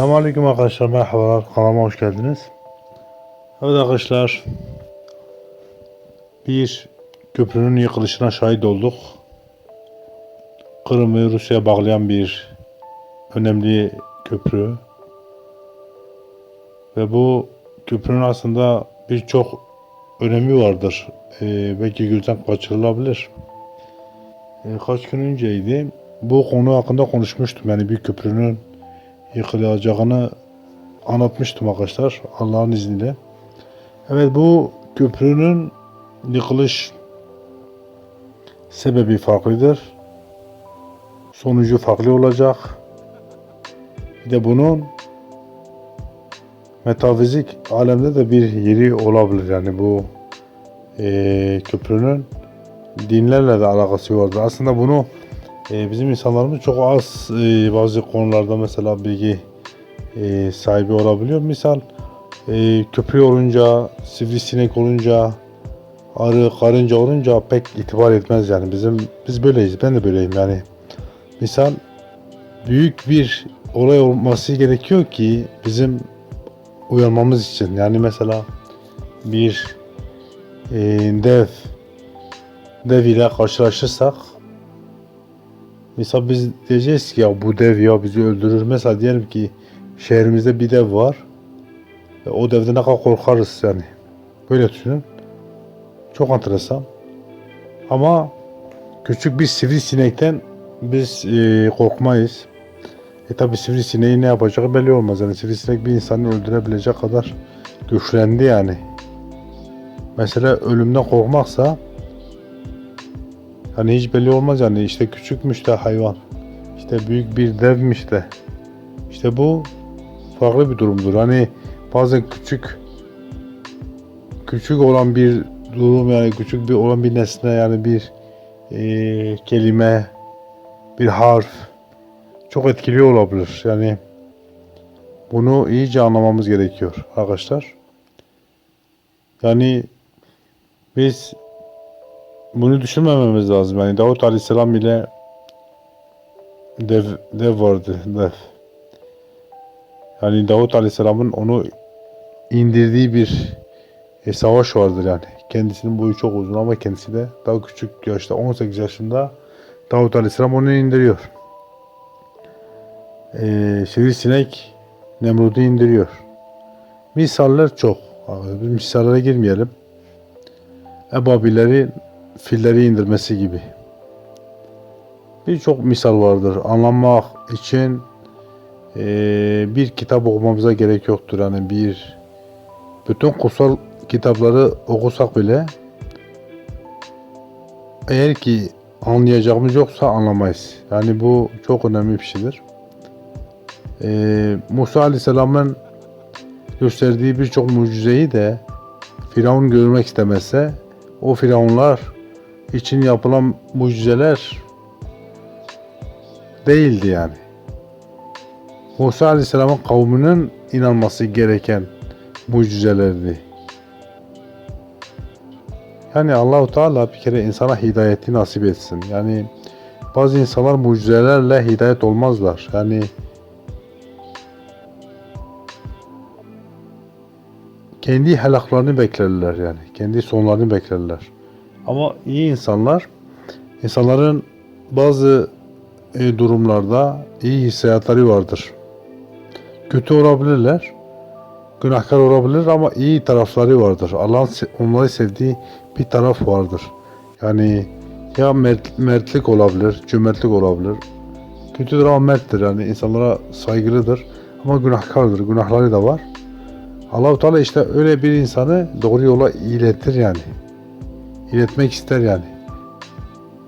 Selamünaleyküm arkadaşlar merhabalar kanalıma hoş geldiniz. Evet arkadaşlar bir köprünün yıkılışına şahit olduk. Kırım'ı Rusya'ya bağlayan bir önemli köprü. Ve bu köprünün aslında birçok önemi vardır. Ee, belki gözden kaçırılabilir. Ee, kaç gün önceydi. Bu konu hakkında konuşmuştum. Yani bir köprünün yıkılacağını anlatmıştım arkadaşlar Allah'ın izniyle. Evet bu köprünün yıkılış sebebi farklıdır. Sonucu farklı olacak. Bir de bunun metafizik alemde de bir yeri olabilir. Yani bu eee, köprünün dinlerle de alakası vardır. Aslında bunu e, bizim insanlarımız çok az e, bazı konularda mesela bilgi e, sahibi olabiliyor. Misal e, köprü olunca, sivrisinek olunca, arı, karınca olunca pek itibar etmez yani. Bizim biz böyleyiz. Ben de böyleyim yani. Misal büyük bir olay olması gerekiyor ki bizim uyanmamız için. Yani mesela bir e, dev dev ile karşılaşırsak Mesela biz diyeceğiz ki ya bu dev ya bizi öldürür. Mesela diyelim ki şehrimizde bir dev var. E, O devden ne kadar korkarız yani. Böyle düşünün. Çok enteresan. Ama küçük bir sivrisinekten biz e, korkmayız. E tabi sivrisineği ne yapacağı belli olmaz. Yani sivrisinek bir insanı öldürebilecek kadar güçlendi yani. Mesela ölümden korkmaksa Hani hiç belli olmaz yani işte küçükmüş de hayvan. İşte büyük bir devmiş de. İşte bu farklı bir durumdur. Hani bazen küçük küçük olan bir durum yani küçük bir olan bir nesne yani bir eee, kelime bir harf çok etkili olabilir. Yani bunu iyice anlamamız gerekiyor arkadaşlar. Yani biz bunu düşünmememiz lazım. Yani Davut Aleyhisselam ile dev, dev vardı. Dev. Yani Davut Aleyhisselam'ın onu indirdiği bir e, savaş vardır yani. Kendisinin boyu çok uzun ama kendisi de daha küçük yaşta 18 yaşında Davut Aleyhisselam onu indiriyor. Ee, Sivrisinek Nemrud'u indiriyor. Misaller çok. Biz misallere girmeyelim. Ebabileri filleri indirmesi gibi. Birçok misal vardır. Anlamak için eee, bir kitap okumamıza gerek yoktur. Yani bir bütün kutsal kitapları okusak bile eğer ki anlayacağımız yoksa anlamayız. Yani bu çok önemli bir şeydir. Eee, Musa Aleyhisselam'ın gösterdiği birçok mucizeyi de Firavun görmek istemezse o firavunlar için yapılan mucizeler değildi yani. Musa Aleyhisselam'ın kavminin inanması gereken mucizelerdi. Yani Allahu Teala bir kere insana hidayeti nasip etsin. Yani bazı insanlar mucizelerle hidayet olmazlar. Yani kendi helaklarını beklerler yani. Kendi sonlarını beklerler. Ama iyi insanlar, insanların bazı e, durumlarda iyi hissiyatları vardır. Kötü olabilirler, günahkar olabilir ama iyi tarafları vardır. Allah'ın onları sevdiği bir taraf vardır. Yani ya mert, mertlik olabilir, cömertlik olabilir. Kötüdür ama merttir yani insanlara saygılıdır ama günahkardır, günahları da var. Allahu Teala işte öyle bir insanı doğru yola iletir yani. İletmek ister yani.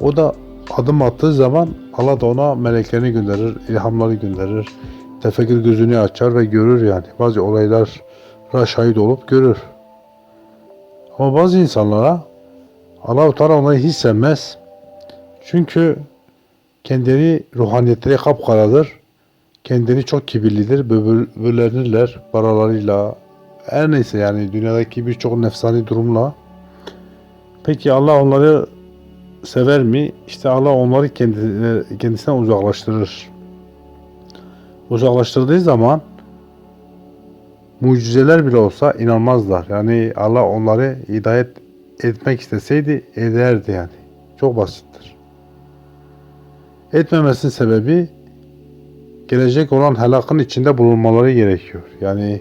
O da adım attığı zaman Allah da ona meleklerini gönderir, ilhamları gönderir. Tefekkür gözünü açar ve görür yani. Bazı olaylara şahit olup görür. Ama bazı insanlara Allah-u Teala onları hiç sevmez. Çünkü kendileri ruhaniyetleri kapkaradır. Kendileri çok kibirlidir, böbür- böbürlenirler paralarıyla. Her neyse yani dünyadaki birçok nefsani durumla. Peki Allah onları sever mi? İşte Allah onları kendisine uzaklaştırır. Uzaklaştırdığı zaman mucizeler bile olsa inanmazlar. Yani Allah onları hidayet etmek isteseydi ederdi yani. Çok basittir. Etmemesinin sebebi gelecek olan helakın içinde bulunmaları gerekiyor. Yani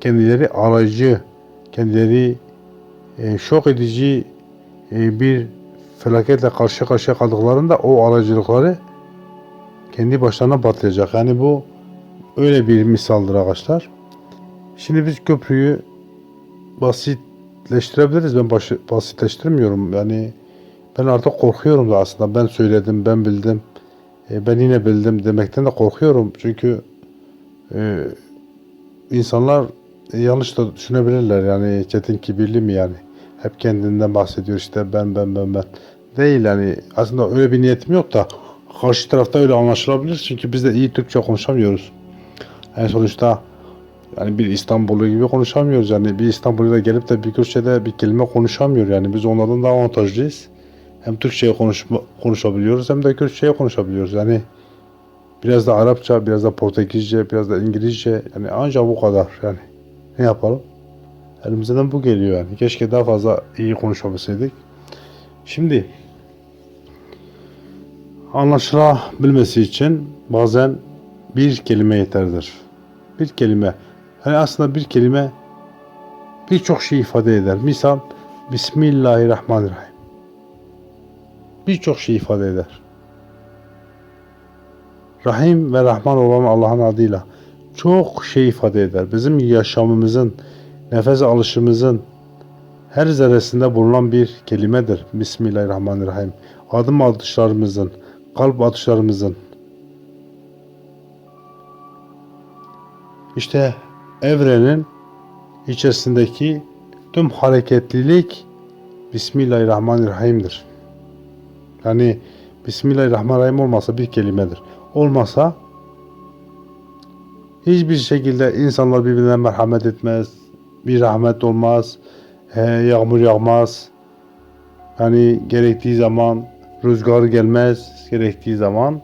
kendileri aracı, kendileri e, şok edici bir felaketle karşı karşıya kaldıklarında o aracılıkları kendi başlarına patlayacak. Yani bu öyle bir misaldır arkadaşlar. Şimdi biz köprüyü basitleştirebiliriz. Ben başı, basitleştirmiyorum. Yani ben artık korkuyorum da aslında. Ben söyledim, ben bildim. E, ben yine bildim demekten de korkuyorum. Çünkü e, insanlar yanlış da düşünebilirler. Yani Çetin kibirli mi yani? Hep kendinden bahsediyor işte ben ben ben ben. Değil yani aslında öyle bir niyetim yok da karşı tarafta öyle anlaşılabilir. Çünkü biz de iyi Türkçe konuşamıyoruz. En sonuçta yani bir İstanbullu gibi konuşamıyoruz. Yani bir İstanbullu da gelip de bir Kürtçe'de bir kelime konuşamıyor. Yani biz onlardan daha avantajlıyız. Hem Türkçe'yi konuşma, konuşabiliyoruz hem de Kürtçe'yi konuşabiliyoruz. Yani biraz da Arapça, biraz da Portekizce, biraz da İngilizce. Yani ancak bu kadar yani. Ne yapalım? Elimizden bu geliyor yani. Keşke daha fazla iyi konuşabilseydik. Şimdi anlaşılabilmesi için bazen bir kelime yeterdir. Bir kelime. Yani aslında bir kelime birçok şey ifade eder. Misal Bismillahirrahmanirrahim. Birçok şey ifade eder. Rahim ve Rahman olan Allah'ın adıyla çok şey ifade eder. Bizim yaşamımızın, nefes alışımızın her zerresinde bulunan bir kelimedir. Bismillahirrahmanirrahim. Adım atışlarımızın, kalp atışlarımızın. İşte evrenin içerisindeki tüm hareketlilik Bismillahirrahmanirrahim'dir. Yani Bismillahirrahmanirrahim olmasa bir kelimedir. Olmasa hiçbir şekilde insanlar birbirine merhamet etmez, bir rahmet olmaz, yağmur yağmaz. Yani gerektiği zaman rüzgar gelmez, gerektiği zaman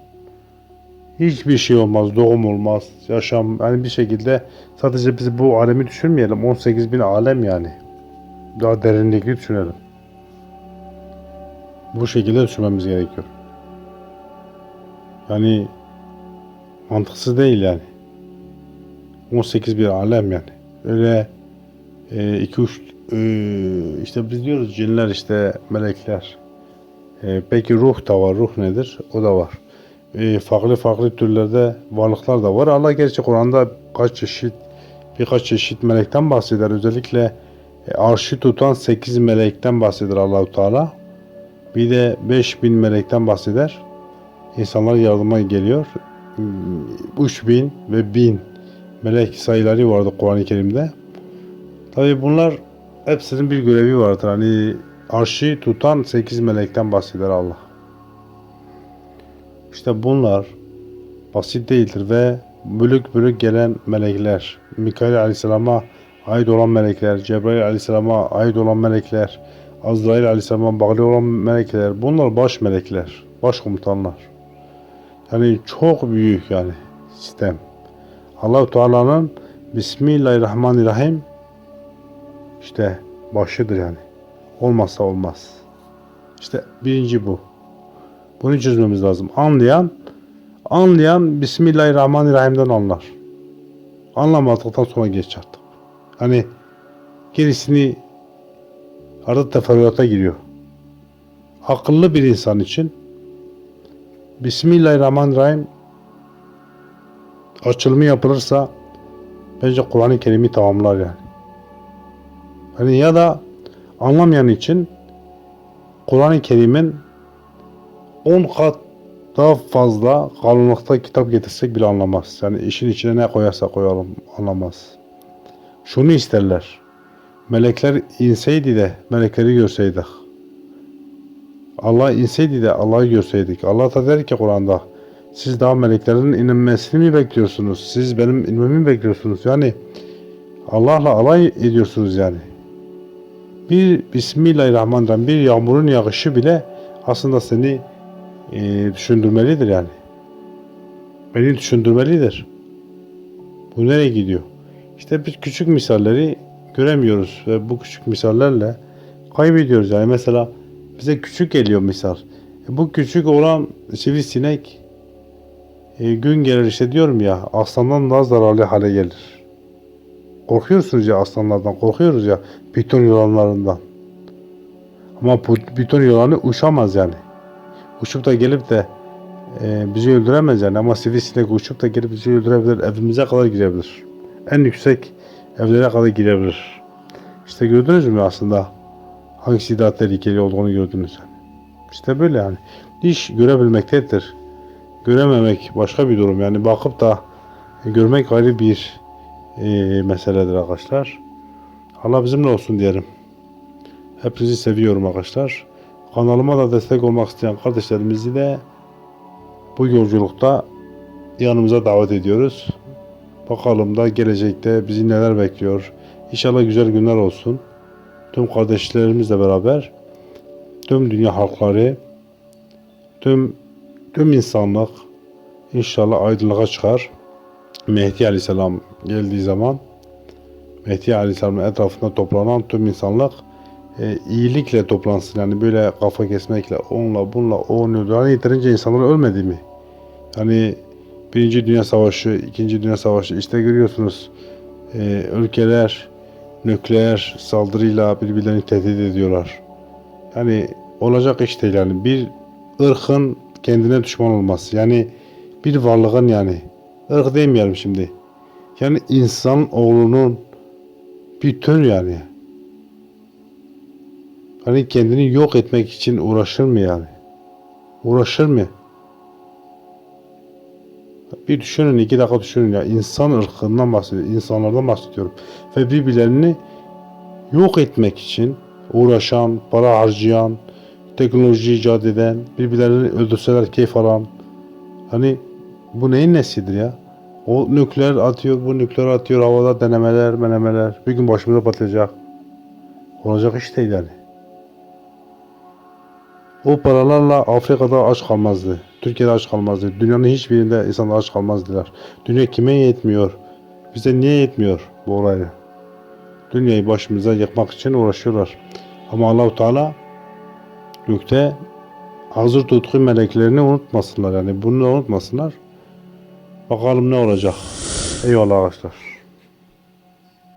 hiçbir şey olmaz, doğum olmaz, yaşam yani bir şekilde sadece biz bu alemi düşünmeyelim. 18 bin alem yani. Daha derinlikli düşünelim. Bu şekilde düşünmemiz gerekiyor. Yani mantıksız değil yani. 18 bir alem yani. Öyle 2 3 işte biz diyoruz cinler işte melekler. E, peki ruh da var. Ruh nedir? O da var. E, farklı farklı türlerde varlıklar da var. Allah gerçi Kur'an'da kaç çeşit birkaç çeşit melekten bahseder. Özellikle e, arşı tutan 8 melekten bahseder Allahu Teala. Bir de 5000 melekten bahseder. İnsanlar yardıma geliyor. 3000 ve 1000 melek sayıları vardı Kur'an-ı Kerim'de. Tabi bunlar hepsinin bir görevi vardır. Hani arşı tutan 8 melekten bahseder Allah. İşte bunlar basit değildir ve bölük bölük gelen melekler, Mikail Aleyhisselam'a ait olan melekler, Cebrail Aleyhisselam'a ait olan melekler, Azrail Aleyhisselam'a bağlı olan melekler, bunlar baş melekler, baş komutanlar. Yani çok büyük yani sistem. Allahu Teala'nın Bismillahirrahmanirrahim işte başıdır yani. Olmazsa olmaz. İşte birinci bu. Bunu çözmemiz lazım. Anlayan anlayan Bismillahirrahmanirrahim'den anlar. Anlamadıktan sonra geç artık. Hani gerisini arada teferruata giriyor. Akıllı bir insan için Bismillahirrahmanirrahim açılımı yapılırsa bence Kur'an-ı Kerim'i tamamlar yani. Hani ya da anlamayan için Kur'an-ı Kerim'in 10 kat daha fazla kalınlıkta kitap getirsek bile anlamaz. Yani işin içine ne koyarsa koyalım anlamaz. Şunu isterler. Melekler inseydi de melekleri görseydik. Allah inseydi de Allah'ı görseydik. Allah da der ki Kur'an'da siz daha meleklerin inmesini mi bekliyorsunuz? Siz benim inmemi mi bekliyorsunuz? Yani Allah'la alay ediyorsunuz yani. Bir Bismillahirrahmanirrahim bir yağmurun yağışı bile aslında seni e, düşündürmelidir yani. Beni düşündürmelidir. Bu nereye gidiyor? İşte biz küçük misalleri göremiyoruz ve bu küçük misallerle kaybediyoruz. Yani mesela bize küçük geliyor misal. E bu küçük olan sivrisinek e, gün gelir işte diyorum ya aslandan daha zararlı hale gelir. Korkuyorsunuz ya aslanlardan, korkuyoruz ya piton yılanlarından. Ama piton yılanı uçamaz yani. Uçup da gelip de e, bizi öldüremez yani ama sivrisinek uçup da gelip bizi öldürebilir, evimize kadar girebilir. En yüksek evlere kadar girebilir. İşte gördünüz mü aslında hangisi daha tehlikeli olduğunu gördünüz yani. İşte böyle yani. Diş görebilmektedir. Görememek başka bir durum yani bakıp da görmek ayrı bir meseledir arkadaşlar. Allah bizimle olsun diyelim. Hepinizi seviyorum arkadaşlar. Kanalıma da destek olmak isteyen kardeşlerimizi de bu yolculukta yanımıza davet ediyoruz. Bakalım da gelecekte bizi neler bekliyor. İnşallah güzel günler olsun. Tüm kardeşlerimizle beraber tüm dünya halkları tüm tüm insanlık inşallah aydınlığa çıkar. Mehdi Aleyhisselam geldiği zaman Mehdi Aleyhisselam'ın etrafında toplanan tüm insanlık e, iyilikle toplansın. Yani böyle kafa kesmekle, onunla bununla, onu. Hani yeterince insanlar ölmedi mi? Hani Birinci Dünya Savaşı, İkinci Dünya Savaşı işte görüyorsunuz e, ülkeler nükleer saldırıyla birbirlerini tehdit ediyorlar. Yani olacak iş değil yani. Bir ırkın kendine düşman olması. Yani bir varlığın yani. ırk demeyelim şimdi. Yani insan oğlunun bir tür yani. Hani kendini yok etmek için uğraşır mı yani? Uğraşır mı? Bir düşünün, iki dakika düşünün ya. İnsan ırkından bahsediyorum, insanlardan bahsediyorum. Ve birbirlerini yok etmek için uğraşan, para harcayan, teknoloji icat eden, birbirlerini öldürseler keyif alan. Hani bu neyin nesidir ya? O nükleer atıyor, bu nükleer atıyor, havada denemeler, menemeler. Bir gün başımıza patlayacak. Olacak iş değil yani. O paralarla Afrika'da aç kalmazdı. Türkiye'de aç kalmazdı. Dünyanın hiçbirinde insanlar aç kalmazdılar. Dünya kime yetmiyor? Bize niye yetmiyor bu olayla? Dünyayı başımıza yıkmak için uğraşıyorlar. Ama Allahu Teala gökte hazır tutku meleklerini unutmasınlar. Yani bunu unutmasınlar. Bakalım ne olacak. Eyvallah arkadaşlar.